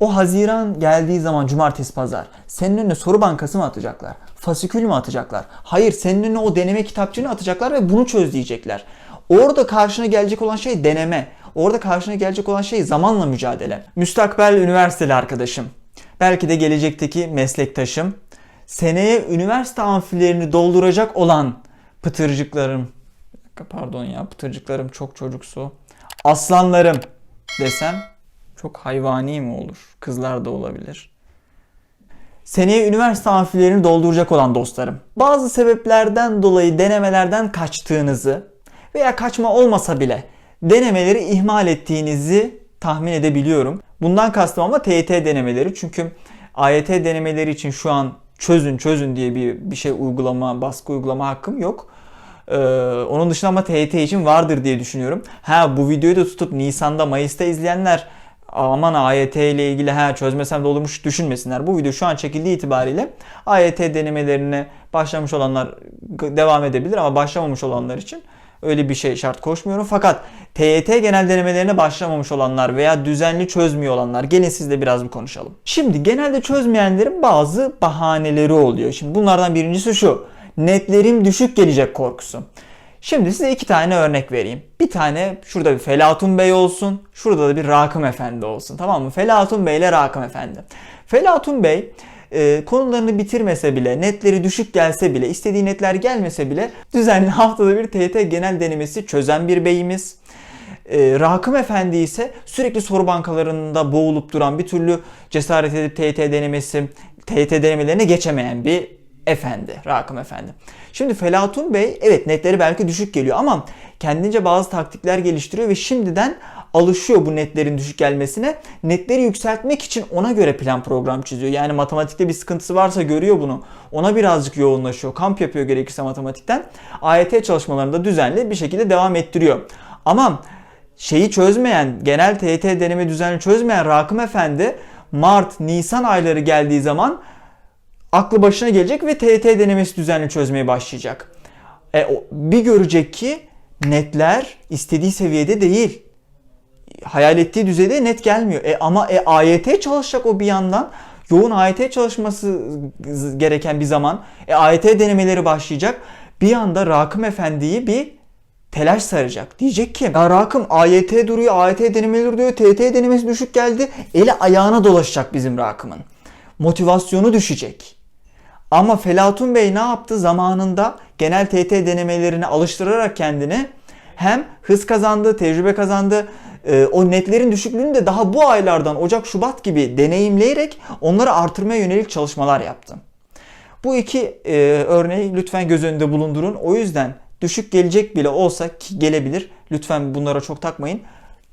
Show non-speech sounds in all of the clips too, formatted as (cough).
O Haziran geldiği zaman cumartesi pazar senin önüne soru bankası mı atacaklar? Fasikül mü atacaklar? Hayır senin önüne o deneme kitapçığını atacaklar ve bunu çöz diyecekler. Orada karşına gelecek olan şey deneme. Orada karşına gelecek olan şey zamanla mücadele. Müstakbel üniversiteli arkadaşım. Belki de gelecekteki meslektaşım. Seneye üniversite amfilerini dolduracak olan pıtırcıklarım. Pardon ya pıtırcıklarım çok çocuksu. Aslanlarım desem çok hayvani mi olur? Kızlar da olabilir. Seneye üniversite amfilerini dolduracak olan dostlarım. Bazı sebeplerden dolayı denemelerden kaçtığınızı veya kaçma olmasa bile denemeleri ihmal ettiğinizi tahmin edebiliyorum. Bundan kastım ama TYT denemeleri çünkü AYT denemeleri için şu an çözün çözün diye bir, bir şey uygulama, baskı uygulama hakkım yok. Ee, onun dışında ama TYT için vardır diye düşünüyorum. Ha bu videoyu da tutup Nisan'da Mayıs'ta izleyenler aman AYT ile ilgili ha çözmesem de olurmuş düşünmesinler. Bu video şu an çekildiği itibariyle AYT denemelerine başlamış olanlar devam edebilir ama başlamamış olanlar için öyle bir şey şart koşmuyorum. Fakat TYT genel denemelerine başlamamış olanlar veya düzenli çözmüyor olanlar gelin sizle biraz bir konuşalım. Şimdi genelde çözmeyenlerin bazı bahaneleri oluyor. Şimdi bunlardan birincisi şu. Netlerim düşük gelecek korkusu. Şimdi size iki tane örnek vereyim. Bir tane şurada bir Felatun Bey olsun. Şurada da bir Rakım Efendi olsun. Tamam mı? Felatun Bey ile Rakım Efendi. Felatun Bey e, konularını bitirmese bile, netleri düşük gelse bile, istediği netler gelmese bile düzenli haftada bir TYT genel denemesi çözen bir beyimiz. E, Rakım Efendi ise sürekli soru bankalarında boğulup duran bir türlü cesaret edip TYT denemesi, TYT denemelerine geçemeyen bir efendi, Rakım Efendi. Şimdi Felatun Bey evet netleri belki düşük geliyor ama kendince bazı taktikler geliştiriyor ve şimdiden alışıyor bu netlerin düşük gelmesine. Netleri yükseltmek için ona göre plan program çiziyor. Yani matematikte bir sıkıntısı varsa görüyor bunu. Ona birazcık yoğunlaşıyor. Kamp yapıyor gerekirse matematikten. AYT çalışmalarında düzenli bir şekilde devam ettiriyor. Ama şeyi çözmeyen, genel TYT deneme düzenli çözmeyen Rakım Efendi Mart, Nisan ayları geldiği zaman aklı başına gelecek ve TYT denemesi düzenli çözmeye başlayacak. E, bir görecek ki netler istediği seviyede değil. Hayal ettiği düzeyde net gelmiyor. E, ama e, AYT çalışacak o bir yandan. Yoğun AYT çalışması gereken bir zaman. E, AYT denemeleri başlayacak. Bir anda Rakım Efendi'yi bir telaş saracak. Diyecek ki ya Rakım AYT duruyor, AYT denemeleri duruyor, TYT denemesi düşük geldi. Eli ayağına dolaşacak bizim Rakım'ın. Motivasyonu düşecek. Ama Felatun Bey ne yaptı? Zamanında genel TT denemelerine alıştırarak kendini hem hız kazandı, tecrübe kazandı. E, o netlerin düşüklüğünü de daha bu aylardan Ocak, Şubat gibi deneyimleyerek onları artırmaya yönelik çalışmalar yaptı. Bu iki e, örneği lütfen göz önünde bulundurun. O yüzden düşük gelecek bile olsa ki gelebilir. Lütfen bunlara çok takmayın.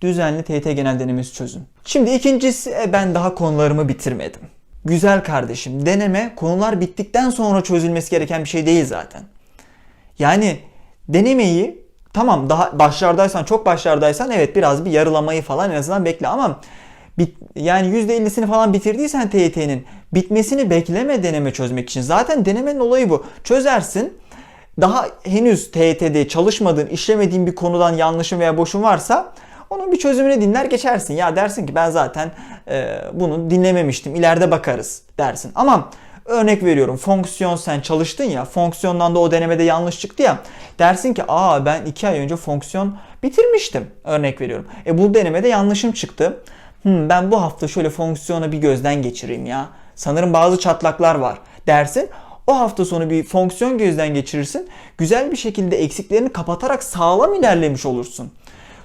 Düzenli TT genel denemesi çözün. Şimdi ikincisi e, ben daha konularımı bitirmedim. Güzel kardeşim deneme konular bittikten sonra çözülmesi gereken bir şey değil zaten. Yani denemeyi tamam daha başlardaysan çok başlardaysan evet biraz bir yarılamayı falan en azından bekle ama bit, yani %50'sini falan bitirdiysen TYT'nin bitmesini bekleme deneme çözmek için. Zaten denemenin olayı bu. Çözersin daha henüz TYT'de çalışmadığın, işlemediğin bir konudan yanlışın veya boşun varsa onun bir çözümünü dinler geçersin. Ya dersin ki ben zaten e, bunu dinlememiştim. İleride bakarız dersin. Ama örnek veriyorum fonksiyon sen çalıştın ya fonksiyondan da o denemede yanlış çıktı ya dersin ki aa ben iki ay önce fonksiyon bitirmiştim örnek veriyorum. E bu denemede yanlışım çıktı. Hmm, ben bu hafta şöyle fonksiyona bir gözden geçireyim ya. Sanırım bazı çatlaklar var dersin. O hafta sonu bir fonksiyon gözden geçirirsin. Güzel bir şekilde eksiklerini kapatarak sağlam ilerlemiş olursun.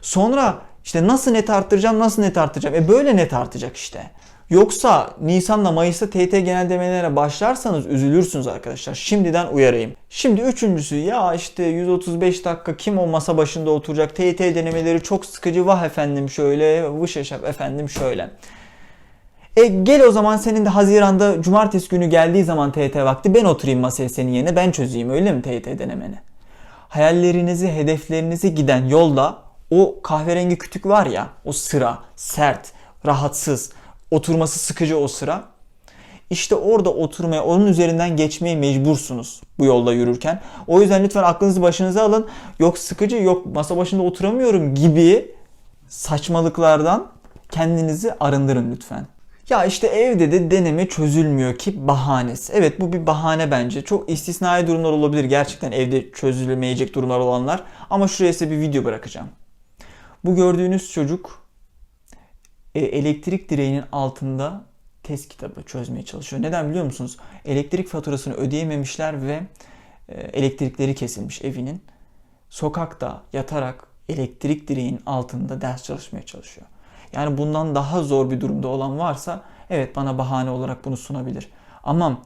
Sonra işte nasıl net arttıracağım, nasıl net arttıracağım? E böyle net artacak işte. Yoksa Nisan'la Mayıs'ta TT genel demelere başlarsanız üzülürsünüz arkadaşlar. Şimdiden uyarayım. Şimdi üçüncüsü ya işte 135 dakika kim o masa başında oturacak? TT denemeleri çok sıkıcı. Vah efendim şöyle, vış eşap efendim şöyle. E gel o zaman senin de Haziran'da cumartesi günü geldiği zaman TT vakti ben oturayım masaya senin yerine ben çözeyim öyle mi TT denemeni? Hayallerinizi, hedeflerinizi giden yolda o kahverengi kütük var ya o sıra sert, rahatsız, oturması sıkıcı o sıra. İşte orada oturmaya, onun üzerinden geçmeye mecbursunuz bu yolda yürürken. O yüzden lütfen aklınızı başınıza alın. Yok sıkıcı, yok masa başında oturamıyorum gibi saçmalıklardan kendinizi arındırın lütfen. Ya işte evde de deneme çözülmüyor ki bahanesi. Evet bu bir bahane bence. Çok istisnai durumlar olabilir gerçekten evde çözülemeyecek durumlar olanlar. Ama şuraya size bir video bırakacağım. Bu gördüğünüz çocuk e, elektrik direğinin altında test kitabı çözmeye çalışıyor. Neden biliyor musunuz? Elektrik faturasını ödeyememişler ve e, elektrikleri kesilmiş evinin. Sokakta yatarak elektrik direğinin altında ders çalışmaya çalışıyor. Yani bundan daha zor bir durumda olan varsa evet bana bahane olarak bunu sunabilir. Ama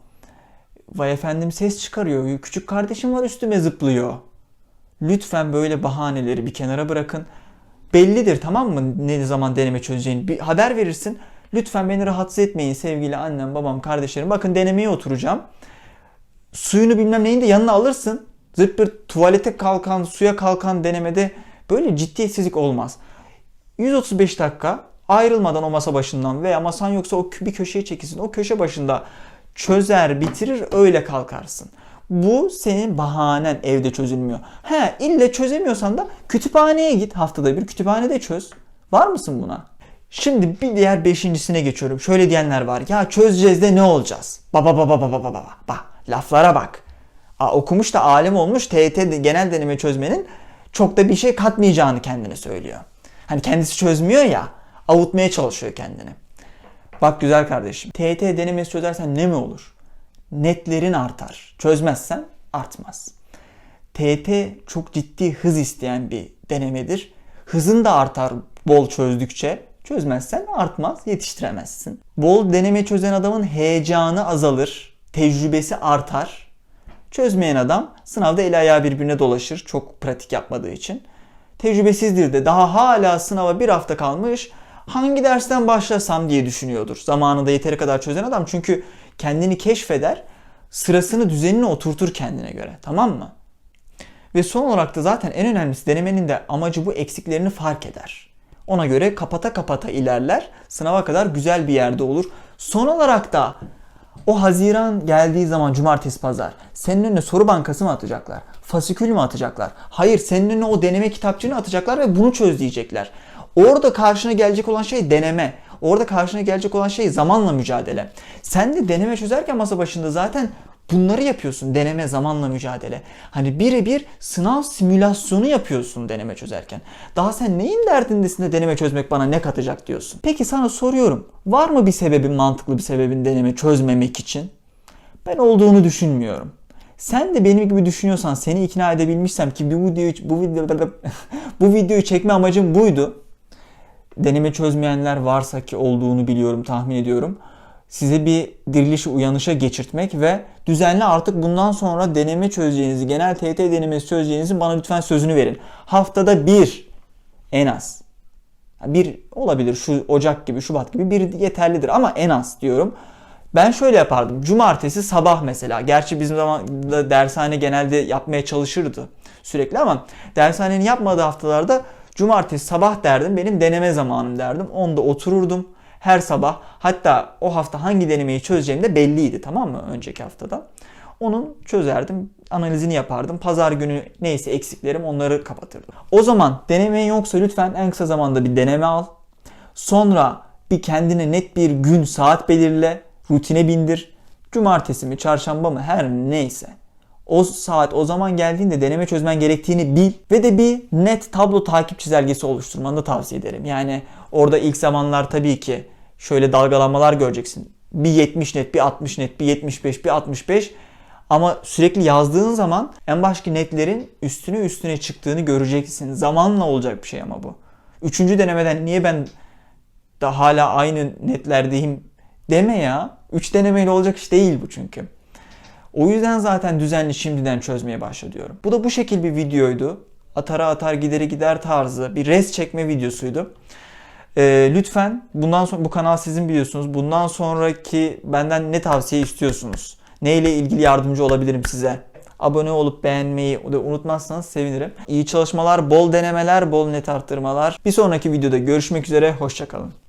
vay efendim ses çıkarıyor. Küçük kardeşim var üstüme zıplıyor. Lütfen böyle bahaneleri bir kenara bırakın. Bellidir tamam mı ne zaman deneme çözeceğini. Bir haber verirsin. Lütfen beni rahatsız etmeyin sevgili annem, babam, kardeşlerim. Bakın denemeye oturacağım. Suyunu bilmem neyin de yanına alırsın. Zırt pırt tuvalete kalkan, suya kalkan denemede böyle ciddiyetsizlik olmaz. 135 dakika ayrılmadan o masa başından veya masan yoksa o bir köşeye çekilsin. O köşe başında çözer, bitirir, öyle kalkarsın. Bu senin bahanen evde çözülmüyor. He ille çözemiyorsan da kütüphaneye git haftada bir kütüphanede çöz. Var mısın buna? Şimdi bir diğer beşincisine geçiyorum. Şöyle diyenler var. Ya çözeceğiz de ne olacağız? Baba baba baba baba baba. Bak laflara bak. Aa, okumuş da alim olmuş TET genel deneme çözmenin çok da bir şey katmayacağını kendine söylüyor. Hani kendisi çözmüyor ya avutmaya çalışıyor kendini. Bak güzel kardeşim. TET denemesi çözersen ne mi olur? Netlerin artar. Çözmezsen artmaz. TET çok ciddi hız isteyen bir denemedir. Hızın da artar bol çözdükçe. Çözmezsen artmaz, yetiştiremezsin. Bol deneme çözen adamın heyecanı azalır, tecrübesi artar. Çözmeyen adam sınavda el ayağı birbirine dolaşır çok pratik yapmadığı için. Tecrübesizdir de daha hala sınava bir hafta kalmış hangi dersten başlasam diye düşünüyordur. Zamanında yeteri kadar çözen adam çünkü kendini keşfeder, sırasını düzenini oturtur kendine göre tamam mı? Ve son olarak da zaten en önemlisi denemenin de amacı bu eksiklerini fark eder. Ona göre kapata kapata ilerler. Sınava kadar güzel bir yerde olur. Son olarak da o Haziran geldiği zaman cumartesi pazar senin önüne soru bankası mı atacaklar? Fasikül mü atacaklar? Hayır senin önüne o deneme kitapçığını atacaklar ve bunu çöz diyecekler. Orada karşına gelecek olan şey deneme. Orada karşına gelecek olan şey zamanla mücadele. Sen de deneme çözerken masa başında zaten bunları yapıyorsun. Deneme, zamanla mücadele. Hani birebir sınav simülasyonu yapıyorsun deneme çözerken. Daha sen neyin derdindesin de deneme çözmek bana ne katacak diyorsun. Peki sana soruyorum. Var mı bir sebebin, mantıklı bir sebebin deneme çözmemek için? Ben olduğunu düşünmüyorum. Sen de benim gibi düşünüyorsan seni ikna edebilmişsem ki bu videoyu bu video (laughs) bu videoyu çekme amacım buydu. Deneme çözmeyenler varsa ki olduğunu biliyorum, tahmin ediyorum size bir dirilişi uyanışa geçirtmek ve düzenli artık bundan sonra deneme çözeceğinizi, genel TYT denemesi çözeceğinizi bana lütfen sözünü verin. Haftada bir en az. Bir olabilir şu Ocak gibi, Şubat gibi bir yeterlidir ama en az diyorum. Ben şöyle yapardım. Cumartesi sabah mesela. Gerçi bizim zamanında dershane genelde yapmaya çalışırdı sürekli ama dershanenin yapmadığı haftalarda cumartesi sabah derdim. Benim deneme zamanım derdim. Onda otururdum her sabah hatta o hafta hangi denemeyi çözeceğim de belliydi tamam mı önceki haftada. Onun çözerdim, analizini yapardım. Pazar günü neyse eksiklerim onları kapatırdım. O zaman denemeyin yoksa lütfen en kısa zamanda bir deneme al. Sonra bir kendine net bir gün saat belirle, rutine bindir. Cumartesi mi, çarşamba mı her neyse. O saat o zaman geldiğinde deneme çözmen gerektiğini bil ve de bir net tablo takip çizelgesi oluşturmanı da tavsiye ederim. Yani orada ilk zamanlar tabii ki şöyle dalgalanmalar göreceksin. Bir 70 net, bir 60 net, bir 75, bir 65. Ama sürekli yazdığın zaman en başki netlerin üstüne üstüne çıktığını göreceksin. Zamanla olacak bir şey ama bu. Üçüncü denemeden niye ben da hala aynı netlerdeyim deme ya. Üç denemeyle olacak iş değil bu çünkü. O yüzden zaten düzenli şimdiden çözmeye başla diyorum. Bu da bu şekil bir videoydu. Atara atar gideri gider tarzı bir res çekme videosuydu. Ee, lütfen bundan sonra bu kanal sizin biliyorsunuz. Bundan sonraki benden ne tavsiye istiyorsunuz? Ne ile ilgili yardımcı olabilirim size? Abone olup beğenmeyi unutmazsanız sevinirim. İyi çalışmalar, bol denemeler, bol net arttırmalar. Bir sonraki videoda görüşmek üzere. Hoşçakalın.